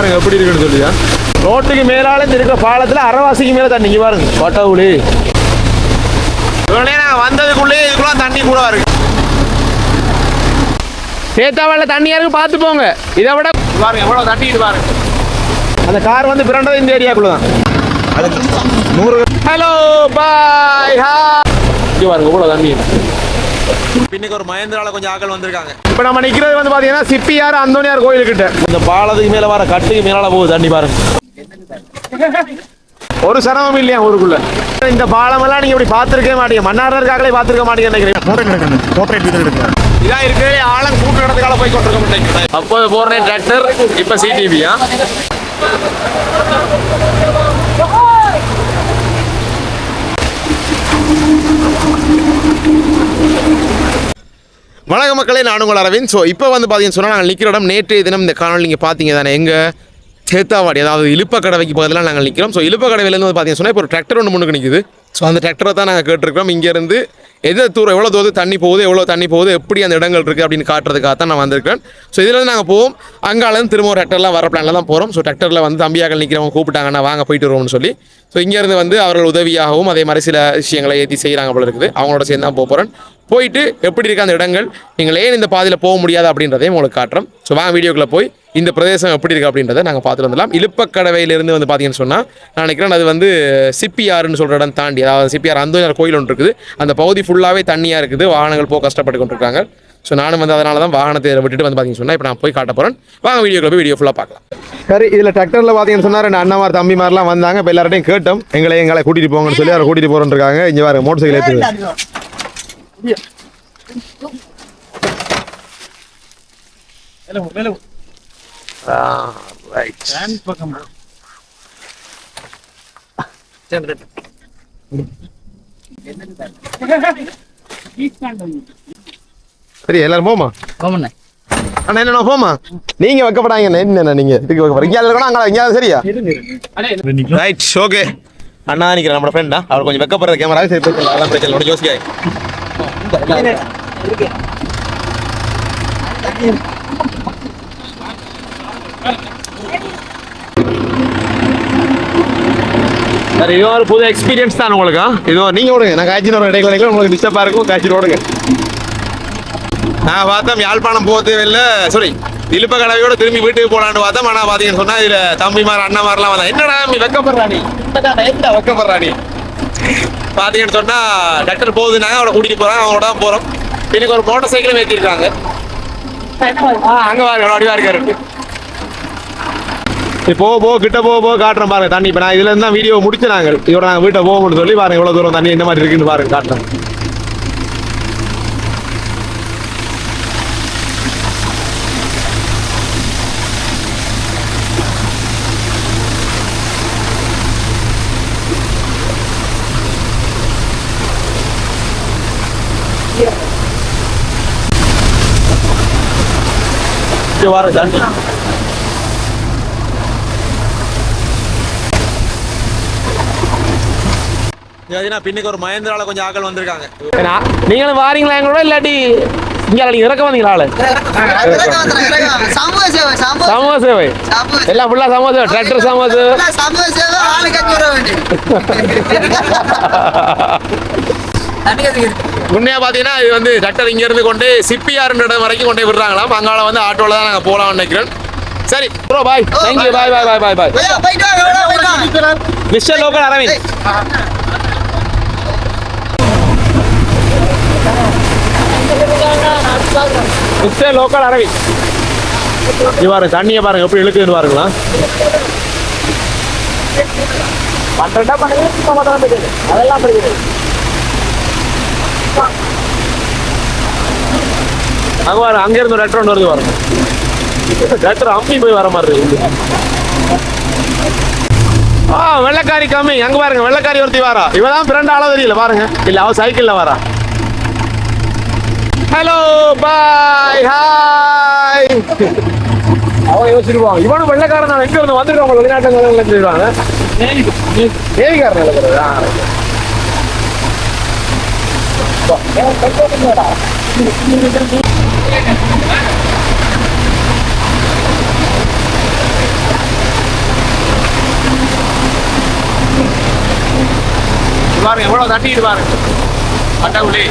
பாருங்க எப்படி இருக்குன்னு சொல்லியா? ரோட்டுக்கு மேலால இந்த இருக்கிற பாலத்துல அரைவாசிக்கு மேல தண்ணி இங்க பாருங்க. கொட்டவுளி இவனே நாங்க வந்ததுக்குள்ளே இதுக்குள்ள தண்ணி கூட இருக்கு சேத்தாவல்ல தண்ணியா இருக்கு பார்த்து போங்க. இதை விட பாருங்க எவ்வளவு தண்ணி இது பாருங்க. அந்த கார் வந்து பிறண்டது இந்த ஏரியாக்குள்ள தான் நூறு ஹலோ பாய் ஹா இங்க பாருங்க இவ்வளவு தண்ணி. பின்னுக்கு ஒரு மகேந்திரால கொஞ்சம் ஆக்கள் வந்திருக்காங்க. இப்போ நம்ம நிக்கிறது வந்து பாத்தீங்கன்னா சிப்பியார் அந்தோனியார் கோயிலுக்கிட்ட. இந்த பாலத்துக்கு மேல வர கட்டுக்கு மேலால போகுது தண்ணி பாருங்க. ஒரு சிரமம் இல்லையா ஊருக்குள்ள? இந்த பாலம் எல்லாம் நீங்க இப்படி பாத்துருக்கவே மாட்டீங்க. மன்னார்காக்களே பாத்துருக்க மாட்டீங்க நினைக்கிறேன் இதான் இருக்கிறதே ஆழம் கூட்டு நடத்துக்கால போய் கொண்டிருக்க மாட்டேங்க அப்போ போறேன் டிராக்டர் இப்ப சிடிவியா வணக்க மக்களே நான் உங்கள் அரவிந்த். ஸோ இப்போ வந்து பார்த்தீங்கன்னு சொன்னால் நாங்கள் நிற்கிற இடம் நேற்றைய தினம் இந்த காணொலி நீங்கள் பார்த்தீங்க தானே? எங்கள் சேத்தாவாடி அதாவது இழுப்பக்கடவைக்கு பக்கத்தில் நாங்கள் நிற்கிறோம் ஸோ இழுப்பக்கடவையிலேருந்து வந்து பார்த்தீங்கன்னு சொன்னால் இப்போ ஒரு டிராக்டர் ஒன்று முன்னுக்கு நிற்குது ஸோ அந்த டிராக்டரை தான் நாங்கள் கேட்டிருக்கிறோம். இங்கேருந்து எது தூரம் எவ்வளோ தூரம் தண்ணி போகுது எவ்வளோ தண்ணி போகுது எப்படி அந்த இடங்கள் இருக்குது அப்படின்னு காட்டுறதுக்காக தான் நான் வந்திருக்கேன் ஸோ இதில் நாங்கள் போவோம். அங்காலேருந்து திரும்ப ஒரு டிராக்டர்லாம் வர பிளானில் தான் போகிறோம் ஸோ டிராக்டரில் வந்து தம்பியாக்கள் நிற்கிறவங்க கூப்பிட்டாங்கன்னா வாங்க போயிட்டு வருவோம்னு சொல்லி. ஸோ இங்கேருந்து வந்து அவர்கள் உதவியாகவும் அதே மாதிரி சில விஷயங்களை ஏற்றி செய்கிறாங்க போல இருக்குது. அவங்களோட சேர்ந்து தான் போக போகிறேன் போயிட்டு எப்படி இருக்கு அந்த இடங்கள்? நீங்கள் ஏன் இந்த பாதையில் போக முடியாது அப்படின்றதையும் உங்களுக்கு காட்டுறோம். ஸோ வாங்க வீடியோக்குள்ளே போய் இந்த பிரதேசம் எப்படி இருக்குது அப்படின்றத நாங்கள் பார்த்துட்டு வந்துடலாம். இழுப்பக்கடவையிலிருந்து வந்து பார்த்தீங்கன்னு சொன்னால் நான் நினைக்கிறேன் அது வந்து சிப்பியாருன்னு சொல்கிற இடம் தாண்டி அதாவது சிப்பியார் அந்த கோயில் ஒன்று இருக்குது. அந்த பகுதி ஃபுல்லாகவே தண்ணியாக இருக்குது. வாகனங்கள் போக கஷ்டப்பட்டு கொண்டிருக்காங்க. ஸோ நானும் வந்து அதனால தான் வாகனத்தை விட்டுட்டு வந்து பார்த்தீங்கன்னு சொன்னால் இப்போ நான் போய் காட்ட போகிறேன் வாங்க வீடியோக்குள்ள போய் வீடியோ ஃபுல்லாக பார்க்கலாம். சரி இதில் டிராக்டரில் பார்த்தீங்கன்னு சொன்னால் ரெண்டு அண்ணமார் தம்பிமார்லாம் வந்தாங்க. இப்போ எல்லார்ட்டையும் கேட்டோம். எங்களை எங்களை கூட்டிகிட்டு போங்கன்னு சொல்லி அவரை கூட்டிகிட்டு போகிறோன்னு இருக்காங்க. இங்கே வேறு மோட்டர் சைக்கிள் ஏற்றுது ரைட் பக்கம் சரி எல்லாரும் போமா? கோமண்ணே அண்ணா என்ன போமா நீங்க வைக்கப்படாங்க என்ன நீங்க? இதுக்கு வைக்க இங்கே இருக்கணும் அங்கே இங்கே சரியா? ரைட் ஓகே அண்ணா நிற்கிறேன் நம்ம ஃப்ரெண்டா அவர் கொஞ்சம் வைக்கப்படுற கேமரா சரி பிரச்சனை அதெல்லாம் பிரச்சனை யோசிக்காய் சரி இது ஒரு புது எக்ஸ்பீரியன்ஸ் தான் உங்களுக்கு இது ஒரு- நீங்க ஓடுங்க. நான் காய்ச்சி ஒரு இடையில இடையில உங்களுக்கு டிஸ்டர்பாக இருக்கும். காய்ச்சி ஓடுங்க. நான் பார்த்தோம் யாழ்ப்பாணம் போக தேவையில்லை. சாரி இழுப்ப கடவையோட திரும்பி வீட்டுக்கு போலான்னு பார்த்தோம். ஆனால் பார்த்தீங்கன்னு சொன்னா இதுல தம்பிமார் அண்ணமாரெல்லாம் வந்தா என்னடா நீ வெக்கப்படுறா நீ? என்ன வெக்கப்படுறா நீ? பார்த்தீங்கன்னு சொன்னா டாக்டர் போகுதுனாங்க அவரை கூட்டிட்டு போறாங்க. அவங்களோட தான் போறோம். இன்னைக்கு ஒரு மோட்டார் சைக்கிளும் ஏற்றிருக்காங்க ஆ அங்க பாருங்க அடிவா இருக்காரு. போக போக கிட்ட போக போக காட்டுறேன் பாருங்க தண்ணி. இப்போ நான் இதுல இருந்தா வீடியோ முடிச்சு நாங்கள் இதோட நாங்கள் வீட்டை போகணும்னு சொல்லி பாருங்க எவ்வளவு தூரம் தண்ணி என்ன மாதிரி இருக்குன்னு பாருங்க காட்டுறேன். இங்க பாருங்க தண்ணி. பின்னுக்கு ஒரு மகேந்திரால கொஞ்சம் ஆக்கள் வந்திருக்காங்க. நீங்களும் வாரீங்களா எங்களோட? இல்லாட்டி இங்க நீங்க இறக்க வந்தீங்களா ஆளு? சமூக சேவை எல்லாம் ஃபுல்லா சமூக சேவை. டிராக்டர் சமூக சேவை. சமூக சேவை. ஆளுக்கு அஞ்சு ரூபா வேண்டி உண்மையா பாத்தீங்கன்னா இது வந்து டிராக்டர் இங்க இருந்து கொண்டு சிப்பியாருன்ற இடம் வரைக்கும் கொண்டு போய் விடுறாங்களாம். அங்கால வந்து ஆட்டோல தான் நாங்க போலாம்னு நினைக்கிறேன் சரி bro bye thank you bye bye bye bye bye mister local Aravind mister local இது பாருங்க தண்ணியை பாருங்க எப்படி இழுக்குதுன்னு பாருங்களா அதெல்லாம் படிக்குது அங்க பாரு அங்க இருந்து ஒரு லெட்டர் ஒன்று வருது பாருங்க. லெட்டர் அம்பி போய் வர மாதிரி இருக்கு. ஆ வெள்ளக்காரி கம்மி அங்க பாருங்க வெள்ளக்காரி ஒருத்தி வாரா. இவ தான் பிறண்ட தெரியல பாருங்க. இல்ல அவ சைக்கிள்ல வரா. ஹலோ பாய் ஹாய் அவன் யோசிச்சிருவான் இவனும் வெள்ளக்காரன் நான் எங்க இருந்து வந்துருக்கான் வெளிநாட்டுல சொல்லுவாங்க ஏவிக்காரன் இருக்கிறதா பாருங்க எவ்வளவு தட்டிட்டு பாருங்க. அட்டாக்குள்ளே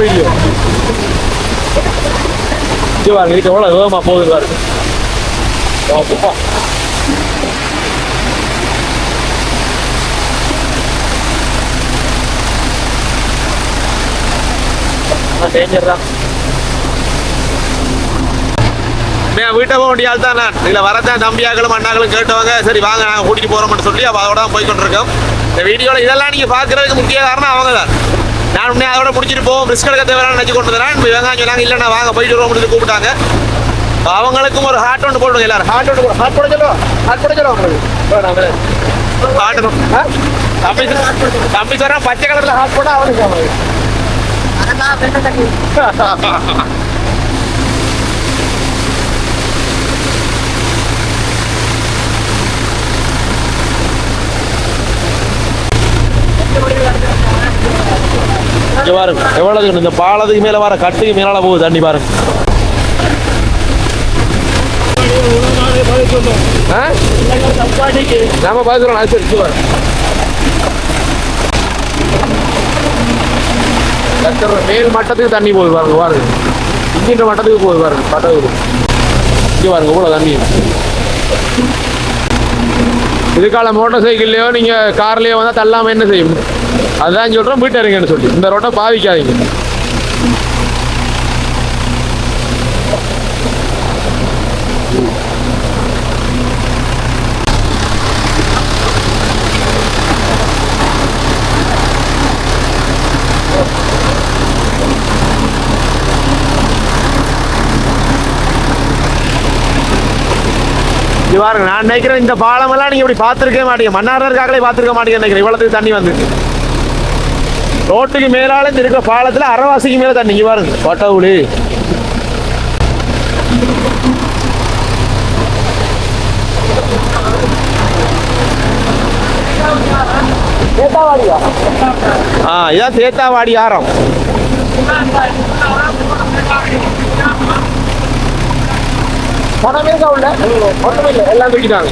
வீடியோ இது பாருங்க இதுக்கு எவ்வளவு வேகமா போகுது பாருங்க அப்பா. டேஞ்சர் தான் நான் வீட்டை போக வேண்டிய ஆள் தான்? நான் இதில் வரதான் தம்பியாக்களும் அண்ணாக்களும் கேட்டவங்க சரி வாங்க நாங்கள் கூட்டிட்டு போகிறோம்னு சொல்லி அப்போ அதோட தான் போய் கொண்டிருக்கோம். இந்த வீடியோவில் இதெல்லாம் நீங்கள் பார்க்குறதுக்கு முக்கிய காரணம் அவங்க தான். நான் உடனே அதோட முடிச்சிட்டு போவோம் ரிஸ்க் எடுக்க தேவையான நினச்சி கொண்டு வரேன் இப்போ வெங்காயம் சொன்னாங்க இல்லை நான் வாங்க போயிட்டு வருவோம் சொல்லி கூப்பிட்டாங்க. அப்ப அவங்களுக்கும் ஒரு ஹார்ட் ஒன்று போடுங்க எல்லாரும். ஹார்ட் ஒன்று ஹார்ட் போட சொல்லுவோம் ஹார்ட் போட சொல்லுவோம் ஹார்ட் தம்பி தம்பி சாரா பச்சை கலரில் ஹார்ட் போட அவனுக்கு அவனுக்கு அதெல்லாம் வெண்ணெய் தண்ணி இங்கே பாருங்க. எவ்வளவு இந்த பாலத்துக்கு மேலே வர கட்டுக்கு மேலால போகுது. தண்ணி பாருங்க. ஆ? நாம பாக்குறோம் சரி இங்க மேல் மட்டத்துக்கு தண்ணி போகுது பாருங்க பாருங்க. இங்கின்ற மட்டத்துக்கு போகுது பாருங்க மட்டத்துக்கு இங்கே பாருங்க இவ்வளோ தண்ணி. இதுக்கால மோட்டர் சைக்கிள்லையோ நீங்கள் கார்லேயோ வந்தால் தள்ளாமல் என்ன செய்யும்? அதான் சொல்கிறோம் வீட்டை இருங்கன்னு சொல்லி. இந்த ரோட்டை பாவிக்காதீங்க. பாருங்க நான் நினைக்கிறேன் இந்த பாலமெல்லாம் நீங்க இப்படி பார்த்துருக்கவே மாட்டீங்க. மன்னாரர்காகலே பார்த்துருக்க மாட்டீங்க நினைக்கிறேன். இவ்வளவு தண்ணி வந்து. ரோட்டுக்கு மேலால இந்த இருக்கிற பாலத்துல அரைவாசிக்கு மேல தண்ணி இங்க பாருங்க. பட்டவுளி ஆ இதான் சேத்தாவாடி ஆரம். பணமே உள்ள? ஒன்றுமே இல்லை எல்லாம் தூக்கிட்டாங்க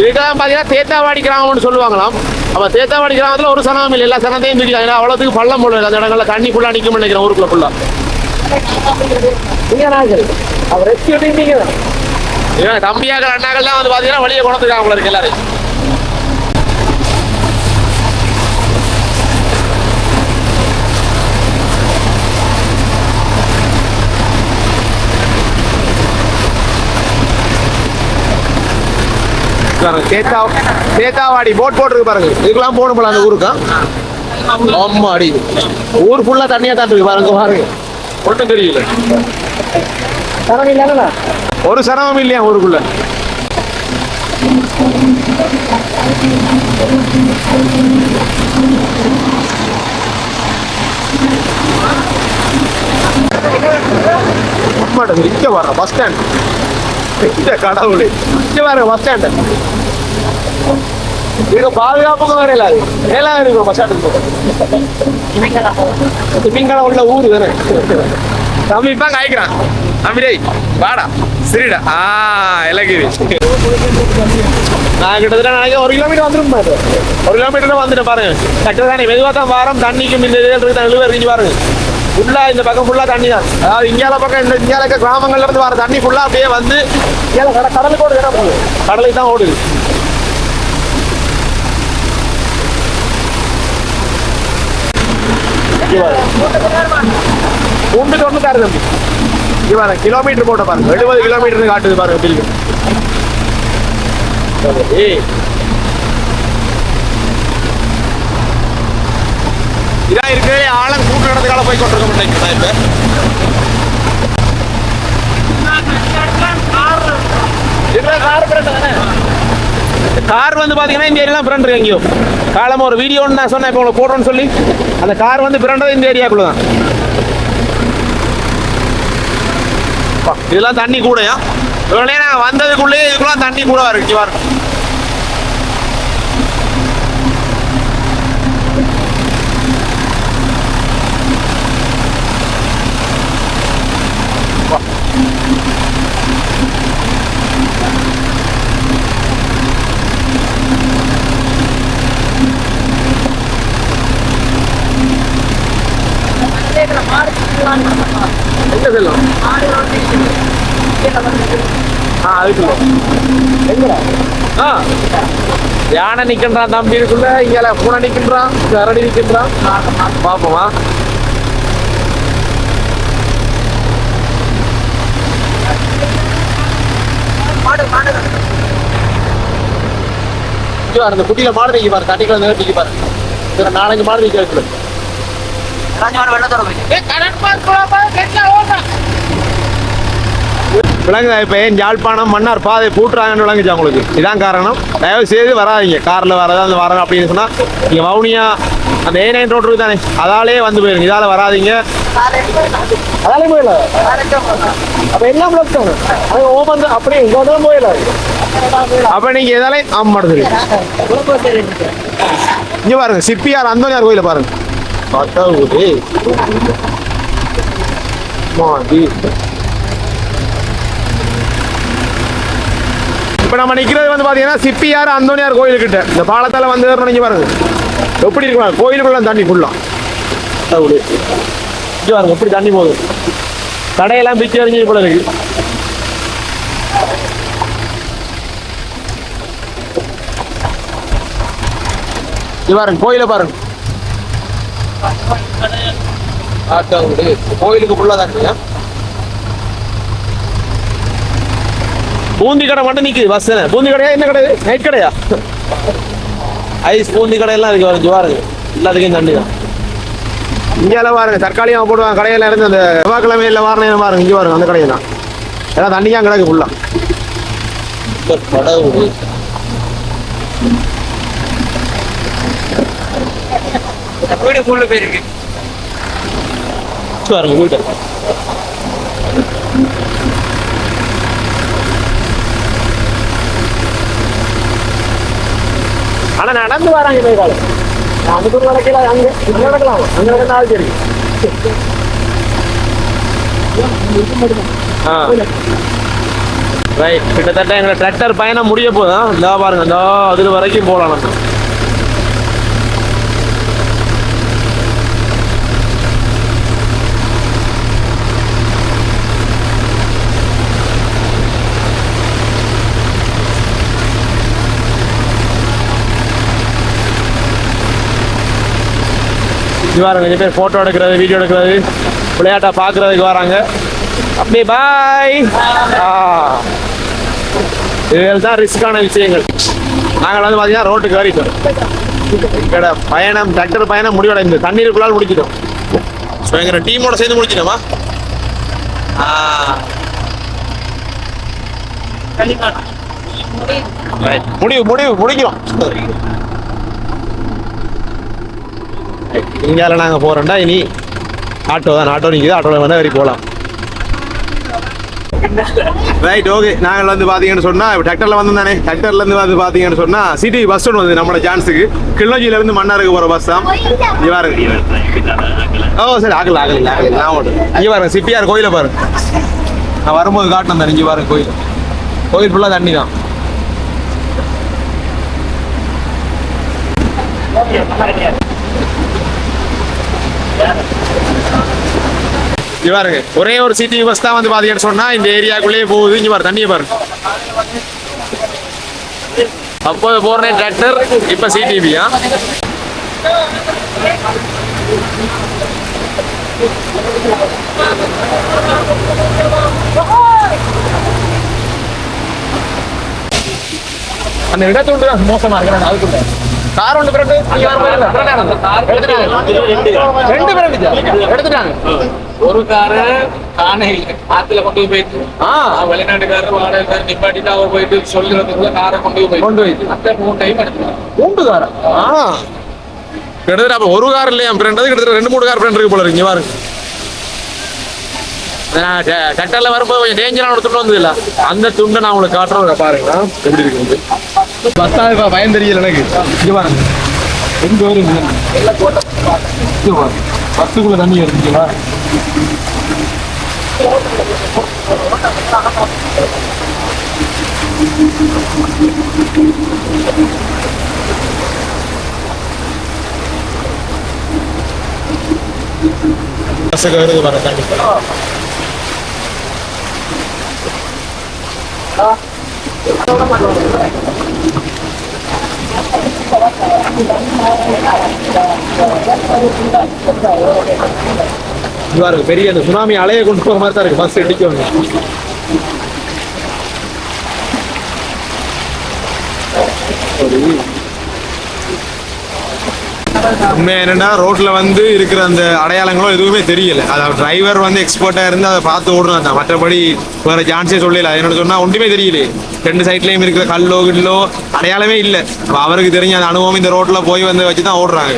இதுக்கெல்லாம் பார்த்தீங்கன்னா தேத்தாவாடி கிராமம்னு சொல்லுவாங்களாம். அப்போ தேத்தாவாடி கிராமத்தில் ஒரு சனமும் இல்லை. எல்லா சனத்தையும் தூக்கிட்டாங்க ஏன்னா அவ்வளோத்துக்கு பள்ளம் போடல அந்த இடங்கள்ல தண்ணி ஃபுல்லாக நிற்கும் நினைக்கிறேன் ஊருக்குள்ள ஃபுல்லாக தம்பியாக்கள் அண்ணாக்கள்லாம் வந்து பார்த்தீங்கன்னா வழியை குணத்துக்காக அவங்கள இருக்கு எல்லாரும். சேத்தா சேத்தாவாடி போட் போட்டிருக்கு பாருங்க. இதுக்கெல்லாம் போகணும் போல அந்த ஊருக்கா? ஆமாடி. ஊர் ஃபுல்லா தண்ணியா தான் இருக்கு பாருங்க பாருங்க. ஒன்றும் தெரியல. ஒரு சிரமம் இல்லையா ஊருக்குள்ள? அம்மாட்ட இங்க வர்ற பஸ் ஸ்டாண்ட் இந்த கடவுளே இங்க பாருங்க பஸ் ஸ்டாண்ட் இது பாதுகாப்புக்கு வேற இல்ல எல்லாம் இருக்கு பஸ் ஸ்டாண்டுக்கு திமிங்கலம் உள்ள ஊர் தானே தம்பி இப்ப காய்க்கிறான் தம்பி டேய் வாடா சரிடா ஆ இலகிரி நான் கிட்டத்தட்ட நினைக்கிறேன் ஒரு கிலோமீட்டர் வந்துடும் பாரு ஒரு கிலோமீட்டர் வந்துட்டேன் பாருங்க கரெக்டாக மெதுவாக தான் வாரம் தண்ணிக்கும் இந்த இதில் இருக்கு தண்ணி இருக்கு பாருங்க ஃபுல்லா இந்த பக்கம் ஃபுல்லா தண்ணி தான். அதாவது இந்தியால பக்கம் இந்த இந்தியால இருக்க கிராமங்கள்ல இருந்து வர தண்ணி ஃபுல்லா அப்படியே வந்து இந்தியால கட கடலுக்கு ஓடுது என்ன போகுது கடலுக்கு தான் ஓடுது. உண்டு பாருங்க. மூன்று தொண்ணூத்தாறு தம்பி. பாருங்க கிலோமீட்டர் போட்ட பாருங்க எழுபது கிலோமீட்டர் காட்டுது பாருங்க பில்லு இதான் இருக்கு ஆழம் இடத்துக்கால போய் கொண்டிருக்க மாட்டேங்குது இப்ப கார் வந்து பாத்தீங்கன்னா இந்த ஏரியா பிறண்டு எங்கேயோ. காலமா ஒரு வீடியோன்னு நான் சொன்னேன் இப்போ உங்களுக்கு போடுறோன்னு சொல்லி. அந்த கார் வந்து பிறண்டது இந்த ஏரியாக்குள்ள தான். இதெல்லாம் தண்ணி கூடயா? இவ்வளோ நேரம் வந்ததுக்குள்ளே இதுக்குள்ள தண்ணி கூட இருக்கு பாருங்க. எங்கே செல்லும் ஆ அதுக்குள்ள. எங்கடா? யானை நிற்கின்றான் தம்பி இருக்குள்ள இங்கால பூனை நிற்கின்றான் கரடி நிற்கின்றான் பார்ப்போமா இந்த குட்டியில மாடு நிக்க பாரு தண்ணிக்குள்ள நிக்க பாரு. இதுல நாலஞ்சு மாடு நிக்க வைக்கல விளங்குதா இப்ப ஏன் யாழ்ப்பாணம் மன்னார் பாதை பூட்டுறாங்கன்னு விளங்குச்சா உங்களுக்கு? இதான் காரணம். தயவு செய்து வராதீங்க. கார்ல வரதா அந்த வரணும் அப்படின்னு சொன்னா நீங்க வவுனியா அந்த ஏ நைன் ரோட் இருக்கு தானே அதாலே வந்து போயிருங்க. இதால வராதீங்க. அதாலே போயிடல அப்ப எல்லாம் பிளாக் அது ஓமந்து அப்படியே இங்க வந்து போயிடல அப்ப நீங்க எதாலே ஆமா மாடுது இங்க பாருங்க சிப்பியார் அந்தோனியார் கோயில பாருங்க. பத்தாவுது மாடி இப்ப நம்ம நிக்கிறது வந்து பாத்தீங்கன்னா சிப்பியார் அந்தோனியார் கோயிலுக்கிட்ட. இந்த பாலத்தால வந்து ஏறணும் நீங்க பாருங்க. எப்படி இருக்கலாம் கோயிலுக்குள்ள தண்ணி ஃபுல்லா கடவுளே. இங்க பாருங்க எப்படி தண்ணி போகுது? கடையெல்லாம் பிச்சு எறிஞ்சு போல இருக்கு. இங்க பாருங்க கோயில பாருங்க. கோயிலுக்கு ஃபுல்லா தண்ணியா பூந்தி கடை மட்டும் நிக்குது பஸ் பூந்தி கடையா என்ன கடை நைட் கடையா? ஐஸ் பூந்தி கடையெல்லாம் இருக்கு பாருங்க பாருங்க. எல்லாத்துக்கும் தண்ணி தான் இங்கெல்லாம் பாருங்க தற்காலிகமாக போடுவாங்க கடையில இருந்து அந்த செவ்வாய்க்கிழமையில வாரணம் பாருங்க இங்கே பாருங்க அந்த கடையை தான். எல்லாம் தண்ணியா கிடக்கு ஃபுல்லாக வீடு ஃபுல்லு போயிருக்கு பாருங்க ஆனா நடந்து வராங்க போய் காலம் நடக்கல அங்க நடக்கலாம் அங்க நடந்தாலும் சரி ரைட் கிட்டத்தட்ட எங்களை டிராக்டர் பயணம் முடிய போதும். இந்த பாருங்க இந்த அதுல வரைக்கும் போகலாம் நம்ம. இது பாருங்க கொஞ்சம் பேர் ஃபோட்டோ எடுக்கிறது வீடியோ எடுக்கிறது விளையாட்டை பார்க்கறதுக்கு வராங்க. அப்படியே பாய் இதுகள் தான் ரிஸ்கான விஷயங்கள். நாங்கள் வந்து பார்த்தீங்கன்னா ரோட்டுக்கு ஏறிட்டோம். எங்களோட பயணம் டிராக்டர் பயணம் முடிவடைந்து தண்ணீருக்குள்ளால் முடிச்சிட்டோம் ஸோ எங்களோட டீமோட சேர்ந்து முடிச்சிட்டோமா முடிவு முடிவு முடிக்கிறோம். இங்கால நாங்கள் போகிறோம்டா இனி ஆட்டோ தான் ஆட்டோ நிற்கிது ஆட்டோவில் வேணால் வரி போகலாம் ரைட் ஓகே நாங்கள் வந்து பார்த்தீங்கன்னு சொன்னால் இப்போ டிராக்டரில் வந்து தானே. டிராக்டர்லேருந்து வந்து பார்த்தீங்கன்னு சொன்னால் சிட்டி பஸ் ஒன்று வந்து நம்மளோட சான்ஸுக்கு. கிள்ளோஜியிலேருந்து மன்னாருக்கு போகிற பஸ் தான் இங்கே பாருங்க. ஓ சரி ஆகல ஆகல ஆகல நான் ஓட்டு இங்கே பாருங்க சிப்பியார் கோயிலை பாருங்க. நான் வரும்போது காட்டணும் தானே இங்கே பாருங்க கோயில். கோயில் ஃபுல்லாக தண்ணி தான். Yeah, பாருங்க. ஒரே ஒரு சிட்டி பஸ் தான் வந்து பாத்தீங்கன்னு சொன்னா இந்த ஏரியாக்குள்ளேயே போகுது. இங்க பாரு தண்ணியை பாருங்க. அப்போது போறனே டிராக்டர் இப்ப சிடிபியா அந்த இடத்துண்டு தான் மோசமா இருக்கிறாங்க அதுக்குள்ள கார் ஒன்று பிறகு ரெண்டு பிறகு எடுத்துட்டாங்க ஒரு காரு காணே இல்லை ஆத்துல கொண்டு போய் போயிட்டு வெளிநாட்டுக்காரர் வாடகைக்காரர் நிப்பாட்டிட்டு அவர் போயிட்டு சொல்றதுக்குள்ள காரை கொண்டு போய் கொண்டு போயிட்டு. அத்தை மூணு டைம் எடுத்துக்கலாம் மூன்று கார் ஆ கிட்டத்தட்ட அப்ப ஒரு கார் இல்லையா ஃப்ரெண்ட் கிட்டத்தட்ட ரெண்டு மூணு கார் ஃப்ரெண்ட் இருக்கு போல இருக்கு பாருங்க நான் வரும்போது கொஞ்சம் டேஞ்சரான ஒரு துண்டு வந்தது அந்த துண்டை நான் உங்களுக்கு காட்டுறேன் பாருங்க. எப்படி இருக்கு பஸ் தான் பயம் தெரியல எனக்கு. இது பாருங்க. எங்க வருங்க பாருங்க. பஸ்ஸுக்குள்ள தண்ணி இருக்குங்களா பஸ்ஸுக்கு வருது வர இதுவா இருக்கு பெரிய அந்த சுனாமி அலையை கொண்டு போகிற மாதிரி தான் இருக்கு. பஸ் இடிக்கும் உண்மை என்னன்னா ரோட்டில் வந்து இருக்கிற அந்த அடையாளங்களும் எதுவுமே தெரியல. அதாவது டிரைவர் வந்து எக்ஸ்பர்ட்டாக இருந்து அதை பார்த்து ஓடணும் தான் மற்றபடி வேற சான்ஸே சொல்லல. என்னோட சொன்னால் ஒன்றுமே தெரியல ரெண்டு சைட்லேயும் இருக்கிற கல்லோ கில்லோ அடையாளமே இல்லை. அவருக்கு தெரிஞ்ச அந்த அனுபவம் இந்த ரோட்டில் போய் வந்து வச்சு தான் ஓடுறாங்க.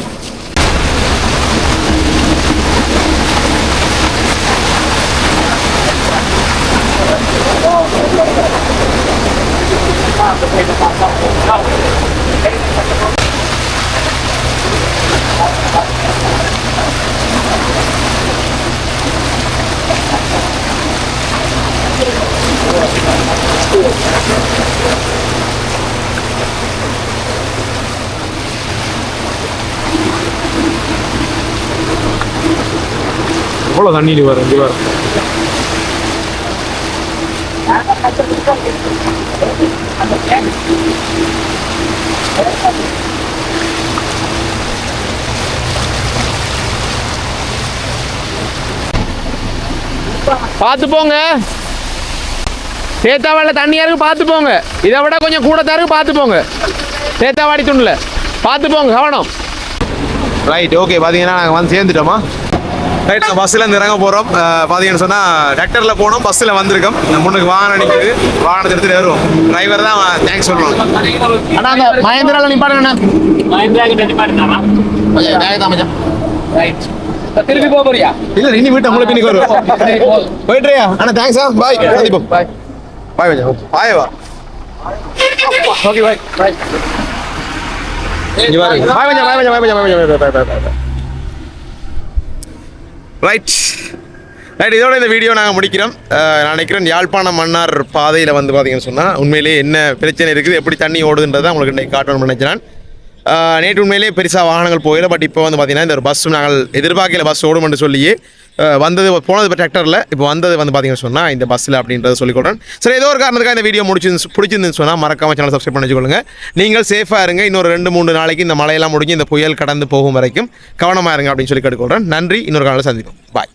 எவ்வளோ தண்ணி வரும்? இங்கே வரும். பார்த்து போங்க. சேத்தாவாடியில் தண்ணியா இருக்கு பார்த்து போங்க. இதை விட கொஞ்சம் கூட தான் இருக்கு பார்த்து போங்க. சேத்தாவாடி துணில் பார்த்து போங்க கவனம். ரைட் ஓகே பார்த்தீங்கன்னா நாங்கள் வந்து சேர்ந்துட்டோமா? ரைட் நான் பஸ்ஸில் இருந்து இறங்க போகிறோம் பார்த்தீங்கன்னு சொன்னால் டிராக்டரில் போனோம் பஸ்ஸில் வந்திருக்கோம். முன்னுக்கு வாகனம் நிற்குது வாகனத்தை எடுத்துகிட்டு வருவோம். டிரைவர் தான் தேங்க்ஸ் சொல்லணும் அண்ணா அந்த மகேந்திரால நிப்பாடுங்கண்ணா திருப்பி போக போறியா? இல்லை இனி வீட்டை முளை பின்னிக்கு வருவோம். போயிட்டுறியா அண்ணா தேங்க்ஸா பாய் பாய் பாய் கொஞ்சம் பாய் வா okay bye bye right right இதோட இந்த வீடியோ நாங்கள் முடிக்கிறோம். நான் நினைக்கிறேன் யாழ்ப்பாணம் மன்னார் பாதையில் வந்து பார்த்தீங்கன்னு சொன்னால் உண்மையிலேயே என்ன பிரச்சனை இருக்குது எப்படி தண்ணி ஓடுதுன்றதை உங்களுக்கு இன்னைக்கு காட்டணும்னு நினைக்கிறேன் நேற்று உண்மையிலேயே பெருசாக வாகனங்கள் போயில பட் இப்போ வந்து பார்த்தீங்கன்னா இந்த ஒரு பஸ் நாங்கள் எதிர்பார்க்கல பஸ் ஓடும்னு சொல்லியே வந்தது போனது இப்போ டிராக்டரில் இப்போ வந்தது வந்து பார்த்தீங்கன்னு சொன்னால் இந்த பஸ்ஸில் அப்படின்றத சொல்லிக்கொடுறேன் சரி ஏதோ ஒரு காரணத்துக்காக இந்த வீடியோ முடிச்சு பிடிச்சிருந்துன்னு சொன்னால் மறக்காமல் சேனல் சப்ஸ்கிரைப் பண்ணி வச்சுக்கொள்ளுங்க. நீங்கள் சேஃபாக இருங்க இன்னொரு ரெண்டு மூணு நாளைக்கு இந்த மழையெல்லாம் முடிஞ்சு இந்த புயல் கடந்து போகும் வரைக்கும் கவனமாக இருங்க அப்படின்னு சொல்லி கேட்டுக்கொள்கிறேன் நன்றி இன்னொரு காலையில் சந்திப்போம். பாய்